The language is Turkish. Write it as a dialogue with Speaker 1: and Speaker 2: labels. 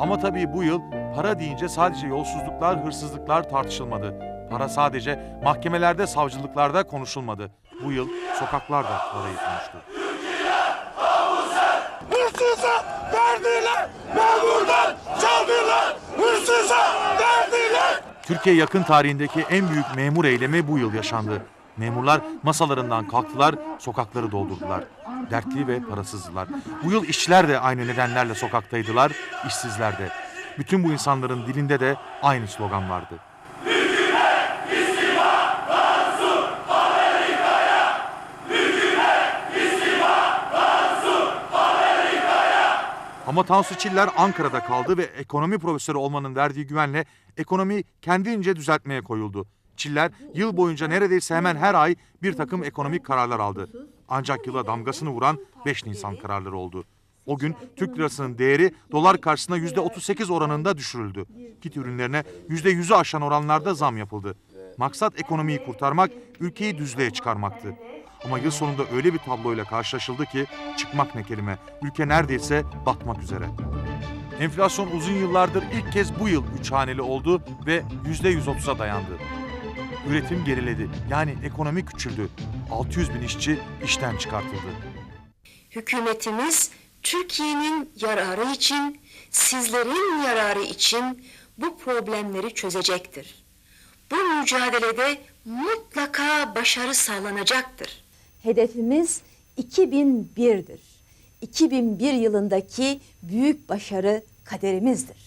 Speaker 1: Ama tabii bu yıl para deyince sadece yolsuzluklar, hırsızlıklar tartışılmadı. Para sadece mahkemelerde, savcılıklarda konuşulmadı. Bu yıl sokaklarda parayı konuştu.
Speaker 2: Hırsıza verdiler, memurdan çaldılar, hırsıza verdiler.
Speaker 1: Türkiye yakın tarihindeki en büyük memur eylemi bu yıl yaşandı. Memurlar masalarından kalktılar, sokakları doldurdular. Dertli ve parasızdılar. Bu yıl işçiler de aynı nedenlerle sokaktaydılar, işsizler de. Bütün bu insanların dilinde de aynı slogan vardı. Ama Tansu Çiller Ankara'da kaldı ve ekonomi profesörü olmanın verdiği güvenle ekonomi kendince düzeltmeye koyuldu. Çiller yıl boyunca neredeyse hemen her ay bir takım ekonomik kararlar aldı. Ancak yıla damgasını vuran 5 Nisan kararları oldu. O gün Türk lirasının değeri dolar karşısında %38 oranında düşürüldü. Kit ürünlerine %100'ü aşan oranlarda zam yapıldı. Maksat ekonomiyi kurtarmak, ülkeyi düzlüğe çıkarmaktı. Ama yıl sonunda öyle bir tabloyla karşılaşıldı ki çıkmak ne kelime. Ülke neredeyse batmak üzere. Enflasyon uzun yıllardır ilk kez bu yıl üç haneli oldu ve %130'a dayandı. Üretim geriledi. Yani ekonomi küçüldü. 600 bin işçi işten çıkartıldı.
Speaker 3: Hükümetimiz Türkiye'nin yararı için, sizlerin yararı için bu problemleri çözecektir. Bu mücadelede mutlaka başarı sağlanacaktır.
Speaker 4: Hedefimiz 2001'dir. 2001 yılındaki büyük başarı kaderimizdir.